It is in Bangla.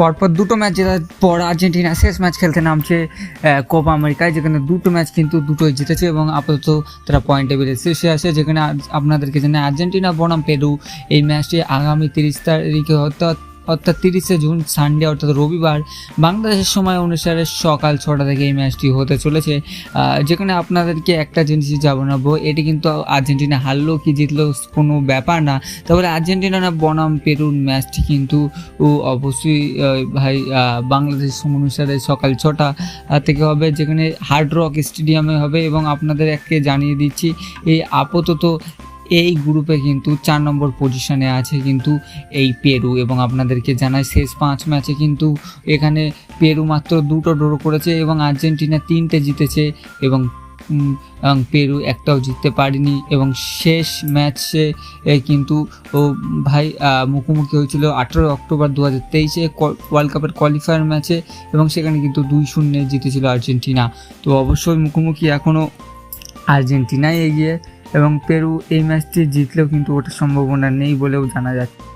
পরপর দুটো ম্যাচ জেতার পর আর্জেন্টিনা শেষ ম্যাচ খেলতে নামছে কোপা আমেরিকায়, যেখানে দুটো ম্যাচ কিন্তু দুটোই জিতেছে এবং আপাতত তারা পয়েন্ট টেবিলে শীর্ষে আসে, যেখানে আপনাদেরকে জানে আর্জেন্টিনা বনাম পেরু। এই ম্যাচটি আগামী তিরিশ তারিখে অর্থাৎ অর্থাৎ তিরিশে জুন সানডে অর্থাৎ রবিবার বাংলাদেশের সময় অনুসারে সকাল ছটা থেকে এই ম্যাচটি হতে চলেছে। যেখানে আপনাদেরকে একটা জিনিস জানাব এটি কিন্তু আর্জেন্টিনা হারলো কি জিতলো কোনো ব্যাপার না তারপরে আর্জেন্টিনা না বনাম পেরুর ম্যাচটি কিন্তু অবশ্যই ভাই আহ, বাংলাদেশ সময় অনুসারে সকাল ছটা থেকে হবে যেখানে হার্ড রক স্টেডিয়ামে হবে এবং আপনাদের একে জানিয়ে দিচ্ছি এই আপাতত এই গ্রুপে কিন্তু চার নম্বর পজিশনে আছে কিন্তু এই পেরু এবং আপনাদেরকে জানাই শেষ পাঁচ ম্যাচে কিন্তু এখানে পেরু মাত্র দুটো ড্র করেছে এবং আর্জেন্টিনা তিনটে জিতেছে এবং পেরু একটাও জিততে পারেনি এবং শেষ ম্যাচে কিন্তু, ও, ভাই মুখোমুখি হয়েছিল আঠেরো অক্টোবর দু হাজার তেইশে ওয়ার্ল্ড কাপের কোয়ালিফায়ার ম্যাচে এবং সেখানে কিন্তু দুই শূন্যে জিতেছিল আর্জেন্টিনা। তো অবশ্যই মুখোমুখি এখনও আর্জেন্টিনাই এগিয়ে এবং পেরু এই ম্যাচটি জিতলেও কিন্তু ওটা সম্ভাবনা নেই বলেও জানা যাচ্ছে।